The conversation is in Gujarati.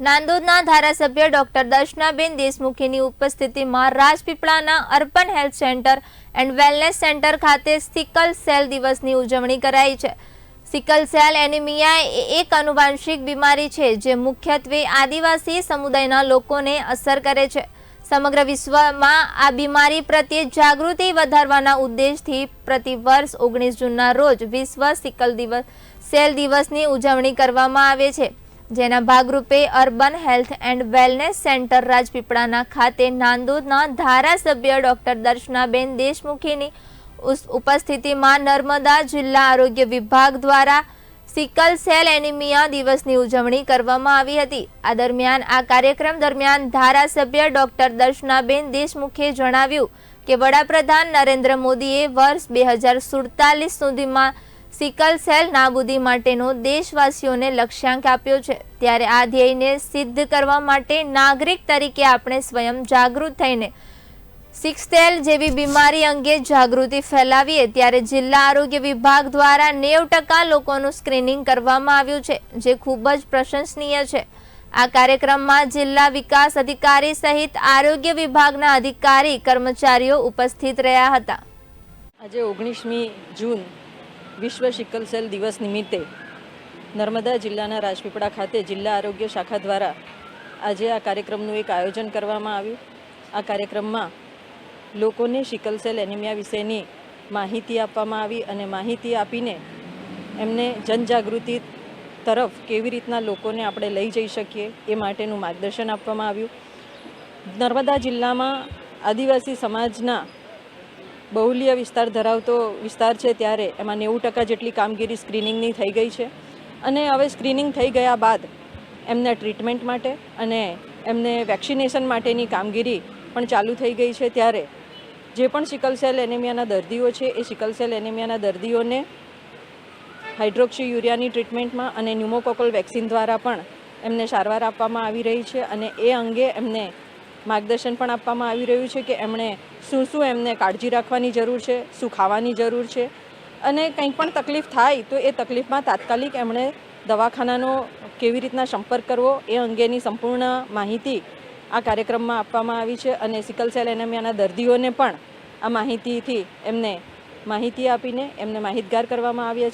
નાંદોદના ધારાસભ્ય ડોક્ટર દર્શનાબેન દેશમુખીની ઉપસ્થિતિમાં રાજપીપળાના urban health centre and wellness centre ખાતે સિકલ સેલ દિવસની ઉજવણી કરાઈ છે. સિકલ સેલ એનિમિયા એ એક આનુવાંશિક બીમારી છે જે મુખ્યત્વે આદિવાસી સમુદાયના લોકોને અસર કરે છે. સમગ્ર વિશ્વમાં આ બીમારી પ્રત્યે જાગૃતિ વધારવાના ઉદ્દેશથી પ્રતિ વર્ષ ઓગણીસ જૂનના રોજ વિશ્વ સિકલ દિવસ, સેલ દિવસની ઉજવણી કરવામાં આવે છે. જેના ભાગરૂપે urban health and wellness centre રાજપીપળાના ખાતે નાંદોદના ધારાસભ્ય ડોક્ટર દર્શનાબેન દેશમુખીની ઉપસ્થિતિમાં નર્મદા જિલ્લા આરોગ્ય વિભાગ દ્વારા સિકલ સેલ એનિમિયા દિવસની ઉજવણી કરવામાં આવી હતી. આ દરમિયાન, આ કાર્યક્રમ દરમિયાન ધારાસભ્ય ડોક્ટર દર્શનાબેન દેશમુખે જણાવ્યું કે વડાપ્રધાન નરેન્દ્ર મોદીએ વર્ષ બે હજાર સુડતાલીસ સુધીમાં સિકલ સેલ નાબૂદી માટેનો દેશવાસીઓને લક્ષ્યાંક આપ્યો છે. ત્યારે આ ધ્યેયને સિદ્ધ કરવા માટે નાગરિક તરીકે આપણે સ્વયં જાગૃત થઈને સિક્સેલ જેવી બીમારી અંગે જાગૃતિ ફેલાવીએ ત્યારે જિલ્લા આરોગ્ય વિભાગ દ્વારા નેવ ટકા લોકોનું સ્ક્રીનિંગ કરવામાં આવ્યું છે, જે ખૂબ જ પ્રશંસનીય છે. આ કાર્યક્રમમાં જિલ્લા વિકાસ અધિકારી સહિત આરોગ્ય વિભાગના અધિકારી કર્મચારીઓ ઉપસ્થિત રહ્યા હતા. આજે ઓગણીસમી જૂન વિશ્વ સિકલ સેલ દિવસ નિમિત્તે નર્મદા જિલ્લાના રાજપીપળા ખાતે જિલ્લા આરોગ્ય શાખા દ્વારા આજે આ કાર્યક્રમનું એક આયોજન કરવામાં આવ્યું. આ કાર્યક્રમમાં લોકોને સિકલ સેલ એનિમિયા વિશેની માહિતી આપવામાં આવી અને માહિતી આપીને એમને જનજાગૃતિ તરફ કેવી રીતના લોકોને આપણે લઈ જઈ શકીએ એ માટેનું માર્ગદર્શન આપવામાં આવ્યું. નર્મદા જિલ્લામાં આદિવાસી સમાજના બહુલીય વિસ્તાર ધરાવતો વિસ્તાર છે ત્યારે એમાં નેવું ટકા જેટલી કામગીરી સ્ક્રીનિંગની થઈ ગઈ છે. અને હવે સ્ક્રીનિંગ થઈ ગયા બાદ એમને ટ્રીટમેન્ટ માટે અને એમને વેક્સિનેશન માટેની કામગીરી પણ ચાલુ થઈ ગઈ છે ત્યારે જે પણ સિકલ સેલ એનેમિયાના દર્દીઓ છે એ સિકલ સેલ એનેમિયાના દર્દીઓને હાઇડ્રોક્સી યુરિયાની ટ્રીટમેન્ટમાં અને ન્યુમોકોકલ વેક્સિન દ્વારા પણ એમને સારવાર આપવામાં આવી રહી છે અને એ અંગે એમને માર્ગદર્શન પણ આપવામાં આવી રહ્યું છે કે એમણે શું શું એમને કાળજી રાખવાની જરૂર છે, શું ખાવાની જરૂર છે. અને કંઈ પણ તકલીફ થાય તો એ તકલીફમાં તાત્કાલિક એમણે દવાખાનાનો કેવી રીતના સંપર્ક કરવો એ અંગેની સંપૂર્ણ માહિતી આ કાર્યક્રમમાં આપવામાં આવી છે અને સિકલ સેલ એનેમિયાના દર્દીઓને પણ આ માહિતીથી એમને માહિતી આપીને એમને માહિતગાર કરવામાં આવ્યા